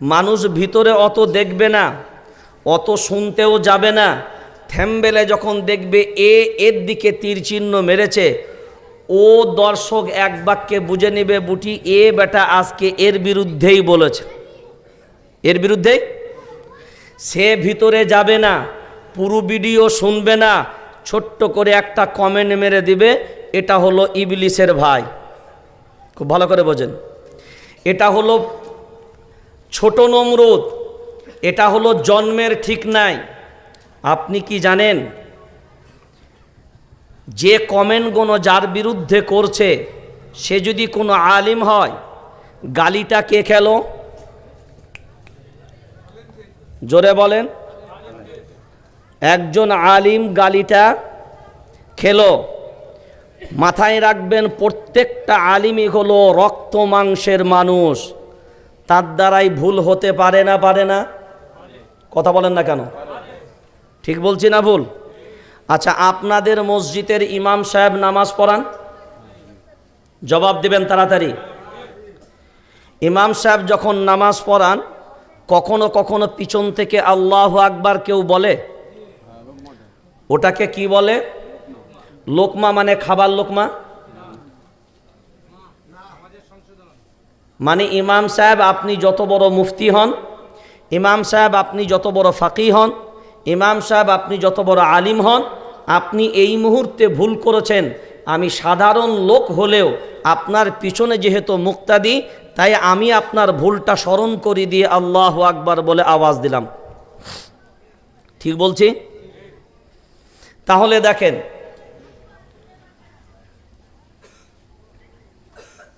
মানুষ ভিতরে অত দেখবে না, অত শুনতেও যাবে না। থ্যাম্বেলে যখন দেখবে এ, এর দিকে তীর চিহ্ন মেরেছে, ও দর্শক এক বাক্যে বুঝে নেবে, বুটি, এ বেটা আজকে এর বিরুদ্ধেই বলেছে। এর বিরুদ্ধেই? সে ভিতরে যাবে না, পুরো ভিডিও শুনবে না, ছোট্ট করে একটা কমেন্ট মেরে দিবে, এটা হলো ইবলিসের ভাই। খুব ভালো করে বোঝেন। এটা হলো ছোট নমরুদ, এটা হলো জন্মের ঠিক নাই। আপনি কি জানেন? যে কমেন্টগুলো যার বিরুদ্ধে করছে, সে যদি কোনো আলিম হয়, গালিটা কে খেলো? জোরে বলেন। একজন আলিম গালিটা খেলো। মাথায় রাখবেন, প্রত্যেকটা আলিমই হলো রক্ত মাংসের মানুষ। তার দ্বারাই ভুল হতে পারে না পারে না? কথা বলেন না কেন? ঠিক বলছি না ভুল? আচ্ছা আপনাদের মসজিদের ইমাম সাহেব নামাজ পড়ান? জবাব দিবেন তাড়াতাড়ি। ইমাম সাহেব যখন নামাজ পড়ান, কখনো কখনো পিছন থেকে আল্লাহ আকবার কেউ বলে? ওটাকে কি বলে? লোকমা মানে খাবার লোকমা? মানে ইমাম সাহেব আপনি যত বড় মুফতি হন, ইমাম সাহেব আপনি যত বড় ফাকি হন, ইমাম সাহেব আপনি যত বড় আলিম হন, আপনি এই মুহূর্তে ভুল করেছেন। আমি সাধারণ লোক হলেও আপনার পিছনে যেহেতু মুক্তাদি, তাই আমি আপনার ভুলটা স্মরণ করে দিয়ে আল্লাহ আকবার বলে আওয়াজ দিলাম। ঠিক বলছি? তাহলে দেখেন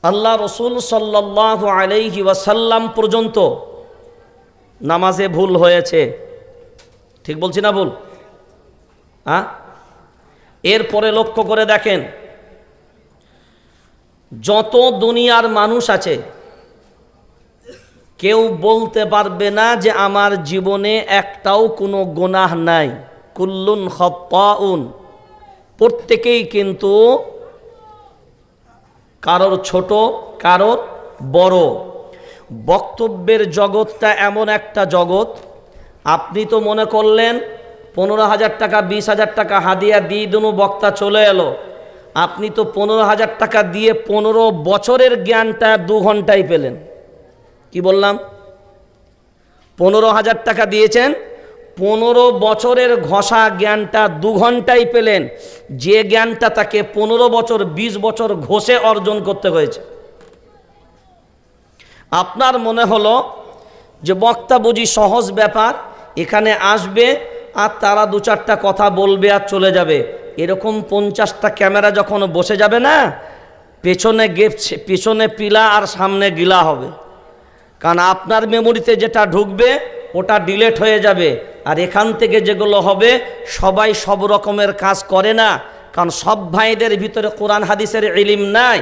আল্লাহ রসুল সাল্লাহ আলাইহি ওয়াসাল্লাম পর্যন্ত নামাজে ভুল হয়েছে। ঠিক বলছি না ভুল? হ্যাঁ এরপরে লক্ষ্য করে দেখেন, যত দুনিয়ার মানুষ আছে, কেউ বলতে পারবে না যে আমার জীবনে একটাও কোনো গোনাহ নাই। কুল্লুন হপ্পাউন প্রত্যেকেই কিন্তু কারোর ছোট, কারোর বড়। বক্তব্যের জগৎটা এমন একটা জগৎ। আপনি তো মনে করলেন, পনেরো হাজার টাকা, বিশ হাজার টাকা হাদিয়া দিয়ে দুনো বক্তা চলে এলো। আপনি তো পনেরো হাজার টাকা দিয়ে পনেরো বছরের জ্ঞানটা দু ঘন্টায় পেলেন। কি বললাম? পনেরো হাজার টাকা দিয়েছেন পনেরো বছরের ঘষা জ্ঞানটা দু ঘন্টাই পেলেন। যে জ্ঞানটা তাকে পনেরো বছর ২০ বছর ঘষে অর্জন করতে হয়েছে। আপনার মনে হলো যে বক্তা বুঝি সহজ ব্যাপার, এখানে আসবে আর তারা দু চারটা কথা বলবে আর চলে যাবে। এরকম পঞ্চাশটা ক্যামেরা যখন বসে যাবে না, পেছনে গেপ পেছনে পিলা আর সামনে গিলা হবে। কারণ আপনার মেমোরিতে যেটা ঢুকবে, ওটা ডিলেট হয়ে যাবে। আর এখান থেকে যেগুলো হবে, সবাই সব রকমের কাজ করে না, কারণ সব ভাইদের ভিতরে কোরআন হাদিসের ইলিম নাই।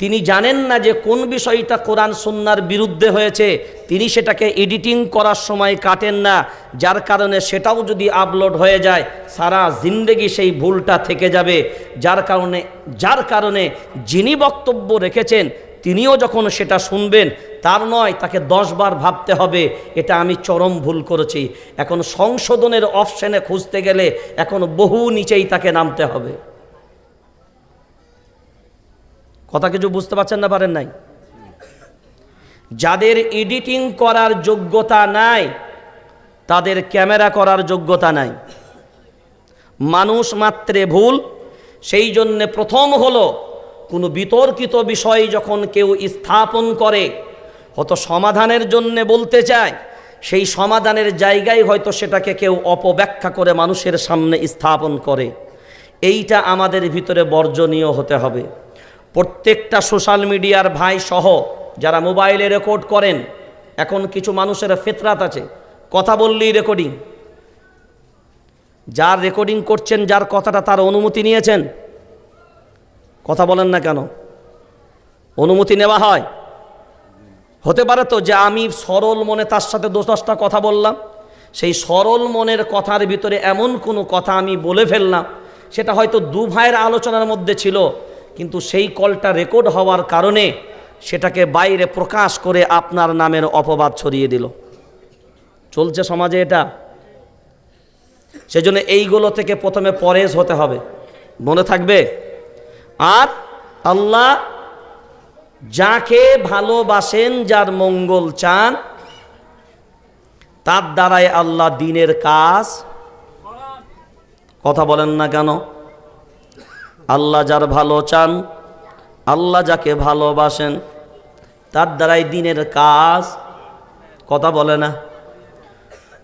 তিনি জানেন না যে কোন বিষয়টা কোরআন সুন্নার বিরুদ্ধে হয়েছে, তিনি সেটাকে এডিটিং করার সময় কাটেন না, যার কারণে সেটাও যদি আপলোড হয়ে যায়, সারা জিন্দেগি সেই ভুলটা থেকে যাবে। যার কারণে যার কারণে যিনি বক্তব্য রেখেছেন তিনিও যখন সেটা শুনবেন, তার নয়, তাকে দশবার ভাবতে হবে, এটা আমি চরম ভুল করেছি। এখন সংশোধনের অপশানে খুঁজতে গেলে এখন বহু নিচেই তাকে নামতে হবে। কথা কিছু বুঝতে পারছেন না, পারেন নাই? যাদের এডিটিং করার যোগ্যতা নাই, তাদের ক্যামেরা করার যোগ্যতা নাই। মানুষ মাত্রে ভুল, সেই জন্যে প্রথম হলো কোনো বিতর্কিত বিষয় যখন কেউ স্থাপন করে, হয়তো সমাধানের জন্যে বলতে চায়, সেই সমাধানের জায়গায় হয়তো সেটাকে কেউ অপব্যাখ্যা করে মানুষের সামনে স্থাপন করে। এইটা আমাদের ভিতরে বর্জনীয় হতে হবে। প্রত্যেকটা সোশ্যাল মিডিয়ার ভাই সহ যারা মোবাইলে রেকর্ড করেন, এখন কিছু মানুষের ফেতরাত আছে। কথা বললেই রেকর্ডিং। যার রেকর্ডিং করছেন, যার কথাটা তার অনুমতি নিয়েছেন কথা বলেন না কেন? অনুমতি নেওয়া হয়। হতে পারে তো যে আমি সরল মনে তার সাথে দশ দশটা কথা বললাম, সেই সরল মনের কথার ভিতরে এমন কোনো কথা আমি বলে ফেললাম, সেটা হয়তো দু ভাইয়ের আলোচনার মধ্যে ছিল, কিন্তু সেই কলটা রেকর্ড হওয়ার কারণে সেটাকে বাইরে প্রকাশ করে আপনার নামের অপবাদ ছড়িয়ে দিল। চলছে সমাজে এটা। সেজন্য এইগুলো থেকে প্রথমে পরেজ হতে হবে। মনে থাকবে? আর আল্লাহ যাকে ভালোবাসেন, যার মঙ্গল চান, তার দ্বারাই আল্লাহ দিনের কাজ। কথা বলেন না কেন? আল্লাহ যার ভালো চান, আল্লাহ যাকে ভালোবাসেন, তার দ্বারাই দিনের কাজ। কথা বলে না?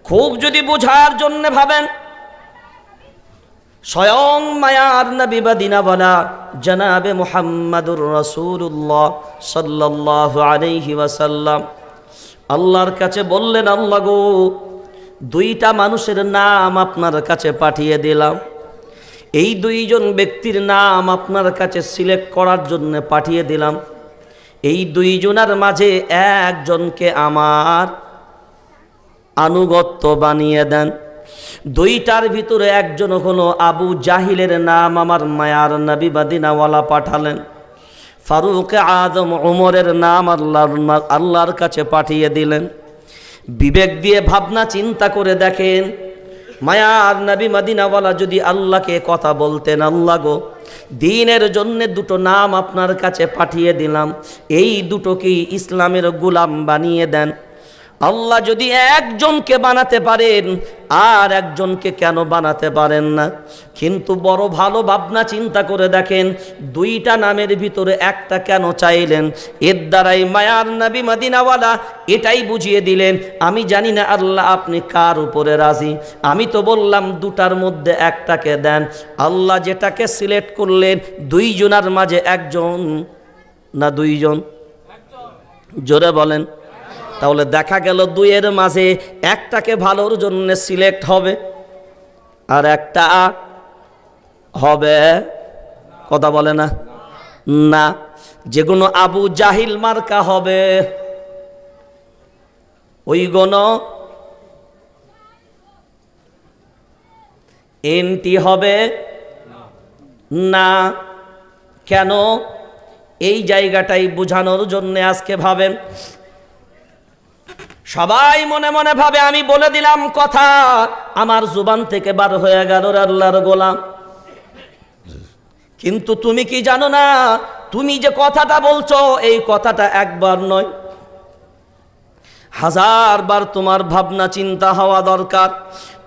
খুব যদি বোঝার জন্য ভাবেন স্বয়ং মায়ার নবী বা দিনাবালা জনাবে মুহাম্মাদুর রসুল্লাহ সাল্লাহ আলাইহি ওয়াসাল্লাম। আল্লাহর কাছে বললেন, আল্লাহ গো, দুইটা মানুষের নাম আপনার কাছে পাঠিয়ে দিলাম। এই দুইজন ব্যক্তির নাম আপনার কাছে সিলেক্ট করার জন্য পাঠিয়ে দিলাম। এই দুইজনের মাঝে একজনকে আমার আনুগত্য বানিয়ে দেন। দুইটার ভিতরে একজন হলো আবু জাহিলের নাম আমার মায়ার নবী বাদিনাওয়ালা পাঠালেন। ফারুক আদম ওমরের নাম আল্লাহর আল্লাহর কাছে পাঠিয়ে দিলেন। বিবেক দিয়ে ভাবনা চিন্তা করে দেখেন, মায়ার নবী মাদিনাওয়ালা যদি আল্লাহকে কথা বলতেন, আল্লাহ গো, দিনের জন্য দুটো নাম আপনার কাছে পাঠিয়ে দিলাম, এই দুটোকেই ইসলামের গুলাম বানিয়ে দেন। আল্লাহ যদি একজনকে বানাতে পারেন, আর একজনকে কেন বানাতে পারেন না? কিন্তু বড় ভালো ভাবনা চিন্তা করে দেখেন, দুইটা নামের ভিতরে একটা কেন চাইলেন? এর দ্বারাই মায়ার নবী মদিনাওয়ালা এটাই বুঝিয়ে দিলেন, আমি জানি না আল্লাহ আপনি কার উপরে রাজি। আমি তো বললাম দুটার মধ্যে একটাকে দেন। আল্লাহ যেটাকে সিলেক্ট করলেন, দুইজনার মাঝে একজন না দুইজন? জোরে বলেন। তাহলে দেখা গেল দুইয়ের মাঝে একটাকে ভালোর জন্য সিলেক্ট হবে আর একটা হবে, কথা বলে না? না। যেগুলো আবু জাহিল মার্কা হবে ওই গণ এনটি হবে? না। কেন? এই জায়গাটাই বোঝানোর জন্য আজকে ভাবেন সবাই মনে মনে ভাবে, আমি বলে দিলাম কথা, আমার জুবান থেকে বার হয়ে গেল আল্লাহর গোলাম। কিন্তু তুমি কি জানো না, তুমি যে কথাটা বলছো, এই কথাটা একবার নয়। হাজার বার তোমার ভাবনা, চিন্তা হওয়া দরকার।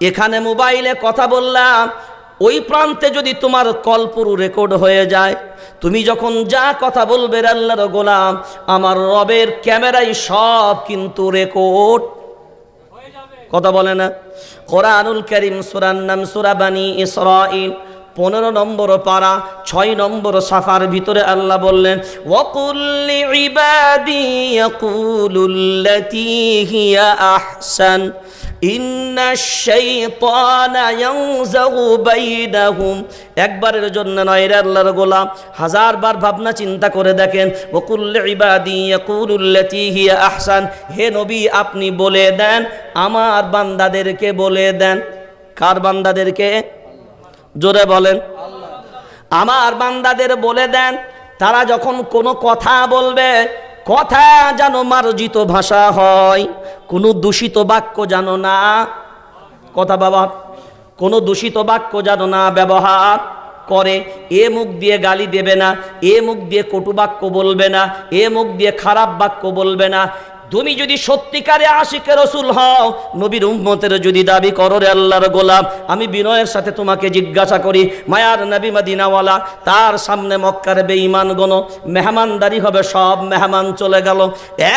এখানে মোবাইলে কথা বললাম ওই প্রান্তে যদি তোমার কল পুরো রেকর্ড হয়ে যায়, তুমি যখন যা কথা বলবে আল্লাহর গোলাম, আমার রবের ক্যামেরায় সব কিন্তু রেকর্ড। কথা বলে না? কোরআনুল করিম সুরার নাম সুরাবানি ইসরাইল পনেরো নম্বর পারা, ছয় নম্বর সাফার ভিতরে আল্লাহ বললেন ওয়াকুল্লি ইবাদি ইয়াকুলুল্লাতী হিয়া আহসান। একবারের জন্য নয় আল্লাহর গোলাম। হাজার বার ভাবনা চিন্তা করে দেখেন হিয়া আহসান। হে নবী, আপনি বলে দেন, আমার বান্দাদেরকে বলে দেন। কার বান্দাদেরকে? জোরে বলেন। আমার বান্দাদের বলে দেন, তারা যখন কোনো কথা বলবে কথা যেন মার্জিত ভাষা হয়, কোনো দূষিত বাক্য যেন না, কথা বাবা কোনো দূষিত বাক্য যেন না ব্যবহার করে, এ মুখ দিয়ে গালি দেবে না, এ মুখ দিয়ে কটু বাক্য বলবে না, এ মুখ দিয়ে খারাপ বাক্য বলবে না তুমি যদি সত্যিকারে আশিকে রসুল হও, নবীর উম্মতের যদি দাবি করো রে আল্লাহর গোলাম, আমি বিনয়ের সাথে তোমাকে জিজ্ঞাসা করি, মায়ার নবী মদিনাওয়ালা, তার সামনে মক্কার বেঈমান গণ, মেহমানদারি হবে, সব মেহমান চলে গেল।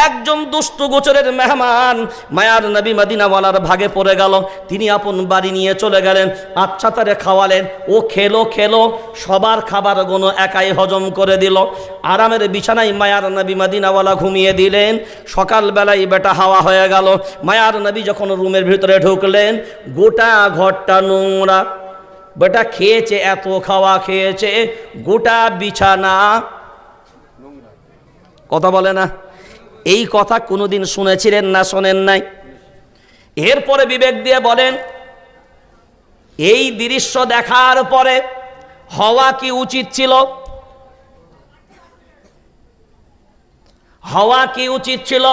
একজন দুষ্টু গোচরের মেহমান মায়ার নবী মদিনাওয়ালার ভাগে পড়ে গেল। তিনি আপন বাড়ি নিয়ে চলে গেলেন আচ্ছা তারে খাওয়ালেন, ও খেলো খেলো, সবার খাবার গণ একাই হজম করে দিল। আরামের বিছানায় মায়ার নবী মদিনাওয়ালা ঘুমিয়ে দিলেন। সকাল সকালবেলায় বেটা হাওয়া হয়ে গেল। মায়ার নবী যখন রুমের ভিতরে ঢুকলেন, গোটা ঘরটা নোংরা। বেটা খেয়েছে, এত খাওয়া খেয়েছে, গোটা বিছানা। কথা বলে না? এই কথা কোনোদিন শুনেছিলেন না শোনেন নাই? এরপরে বিবেক দিয়ে বলেন, এই দৃশ্য দেখার পরে হওয়া কি উচিত ছিল? হওয়া কি উচিত ছিল?